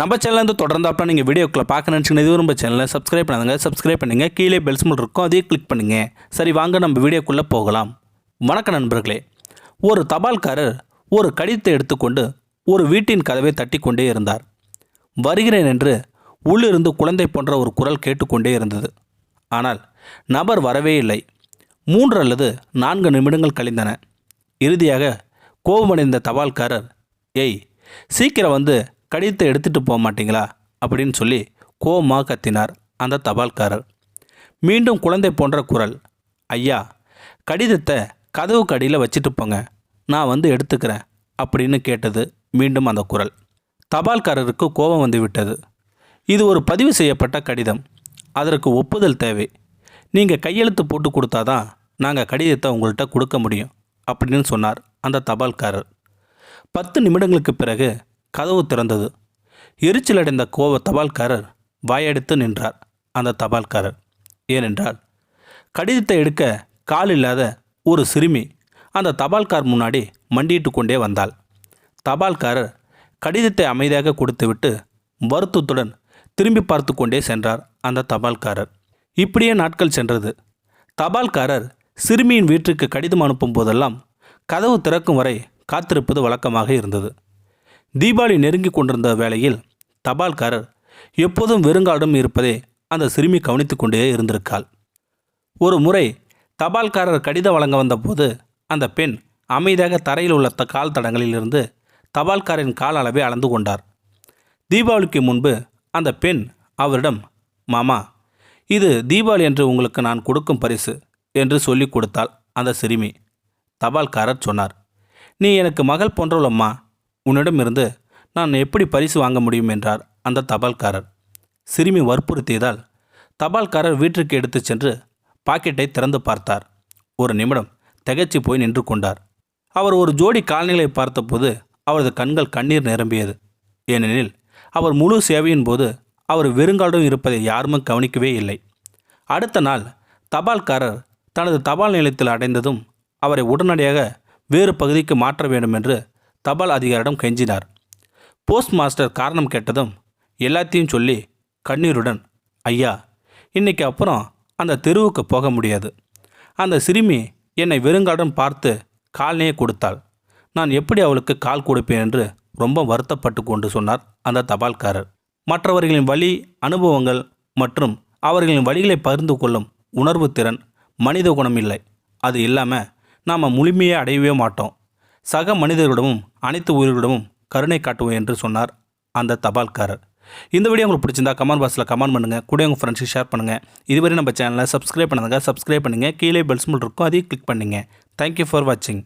நம்ம சேனலேருந்து அப்போ நீங்கள் வீடியோக்குள்ளே பார்க்க நினச்சிங்கன்னா இது ரொம்ப சேனலை சப்ஸ்கிரைப் பண்ணாதுங்க. சப்ஸ்கிரைப் பண்ணுங்கள் கீழே பெல்ஸ் சிம்பிள் இருக்கும். அதையும் கிளிக் பண்ணுங்கள் சரி வாங்க நம்ம வீடியோக்குள்ளே போகலாம். வணக்கம் நண்பர்களே. ஒரு தபால்காரர் ஒரு கடிதத்தை எடுத்துக்கொண்டு ஒரு வீட்டின் கதவை தட்டி கொண்டே இருந்தார். வருகிறேன் என்று உள்ளிருந்து குழந்தை போன்ற ஒரு குரல் கேட்டுக்கொண்டே இருந்தது. ஆனால் நபர் வரவே இல்லை. மூன்று அல்லது நான்கு நிமிடங்கள் கழிந்தன. இறுதியாக கோபமடைந்த தபால்காரர் ஏய் சீக்கிரம் வந்து கடிதத்தை எடுத்துகிட்டு போக மாட்டீங்களா? அப்படின்னு சொல்லி கோபமாக கத்தினார் அந்த தபால்காரர். மீண்டும் குழந்தை போன்ற குரல் ஐயா கடிதத்தை கதவுக்கு அடியில் வச்சுட்டு போங்க. நான் வந்து எடுத்துக்கிறேன் அப்படின்னு கேட்டது மீண்டும் அந்த குரல். தபால்காரருக்கு கோபம் வந்து விட்டது. இது ஒரு பதிவு செய்யப்பட்ட கடிதம். அதற்கு ஒப்புதல் தேவை. நீங்கள் கையெழுத்து போட்டு கொடுத்தாதான் நாங்கள் கடிதத்தை உங்கள்கிட்ட கொடுக்க முடியும் அப்படின்னு சொன்னார் அந்த தபால்காரர். பத்து நிமிடங்களுக்கு பிறகு கதவு திறந்தது. எரிச்சலடைந்த கோவ தபால்காரர் வாயெடுத்து நின்றார். அந்த தபால்காரர் ஏனென்றால் கடிதத்தை எடுக்க கால் இல்லாத ஒரு சிறுமி அந்த தபால்கார் முன்னாடி மண்டிட்டு கொண்டே வந்தாள். தபால்காரர் கடிதத்தை அமைதியாக கொடுத்துவிட்டு வருத்தத்துடன் திரும்பி பார்த்து கொண்டே சென்றார் அந்த தபால்காரர். இப்படியே நாட்கள் சென்றது. தபால்காரர் சிறுமியின் வீட்டுக்கு கடிதம் அனுப்பும் போதெல்லாம் கதவு திறக்கும் வரை காத்திருப்பது வழக்கமாக இருந்தது. தீபாவளி நெருங்கி கொண்டிருந்த வேளையில் தபால்காரர் எப்போதும் வெறுங்காடும் இருப்பதை அந்த சிறுமி கவனித்து கொண்டே இருந்திருக்காள். ஒரு முறை தபால்காரர் கடிதம் வழங்க வந்தபோது அந்த பெண் அமைதியாக தரையில் உள்ள த கால் தடங்களிலிருந்து தபால்காரின் கால் அளவை அளந்து கொண்டார். தீபாவளிக்கு முன்பு அந்த பெண் அவரிடம் மாமா இது தீபாவளி என்று உங்களுக்கு நான் கொடுக்கும் பரிசு என்று சொல்லிக் கொடுத்தாள் அந்த சிறுமி. தபால்காரர் சொன்னார் நீ எனக்கு மகள் போன்றவளம்மா உன்னிடமிருந்து நான் எப்படி பரிசு வாங்க முடியும் என்றார் அந்த தபால்காரர். சிறுமி வற்புறுத்தியதால் தபால்காரர் வீட்டிற்கு எடுத்துச் சென்று பாக்கெட்டை திறந்து பார்த்தார். ஒரு நிமிடம் திகைச்சு போய் நின்று கொண்டார். அவர் ஒரு ஜோடி காலணிகளை பார்த்தபோது அவரது கண்கள் கண்ணீர் நிரம்பியது. ஏனெனில் அவர் முழு சேவையின் போது அவர் வெறுங்காலும் இருப்பதை யாருமே கவனிக்கவே இல்லை. அடுத்த நாள் தபால்காரர் தனது தபால் நிலையத்தில் அடைந்ததும் அவரை உடனடியாக வேறு பகுதிக்கு மாற்ற வேண்டும் என்று தபால் அதிகாரிடம் கெஞ்சினார். போஸ்ட் மாஸ்டர் காரணம் கேட்டதும் எல்லாத்தையும் சொல்லி கண்ணீருடன் ஐயா இன்னைக்கு அப்புறம் அந்த தெருவுக்கு போக முடியாது. அந்த சிறுமி என்னை வெறுங்காடன் பார்த்து கால்னையே கொடுத்தாள். நான் எப்படி அவளுக்கு கால் கொடுப்பேன்? என்று ரொம்ப வருத்தப்பட்டு கொண்டு சொன்னார் அந்த தபால்காரர். மற்றவர்களின் வழி அனுபவங்கள் மற்றும் அவர்களின் வழிகளை பகிர்ந்து கொள்ளும் உணர்வு திறன் மனித குணம் இல்லை. அது இல்லாமல் நாம் முழுமையை அடையவே மாட்டோம். சக மனிதர்களிடமும் அனைத்து உயிர்களிடமும் கருணை காட்டுவோம் என்று சொன்னார் அந்த தபால்காரர். இந்த வீடியோ உங்களுக்கு பிடிச்சிருந்தா கமெண்ட் பாக்ஸில் கமெண்ட் பண்ணுங்கள் கூட உங்கள் ஃப்ரெண்ட்ஸுக்கு ஷேர் பண்ணுங்கள் இதுவரை நம்ம சேனலை சப்ஸ்கிரைப் பண்ணுங்க சப்ஸ்கிரைப் பண்ணுங்கள் கீழே பெல் இருக்கும். அதையும் கிளிக் பண்ணுங்கள் தேங்க்யூ ஃபார் வாட்சிங்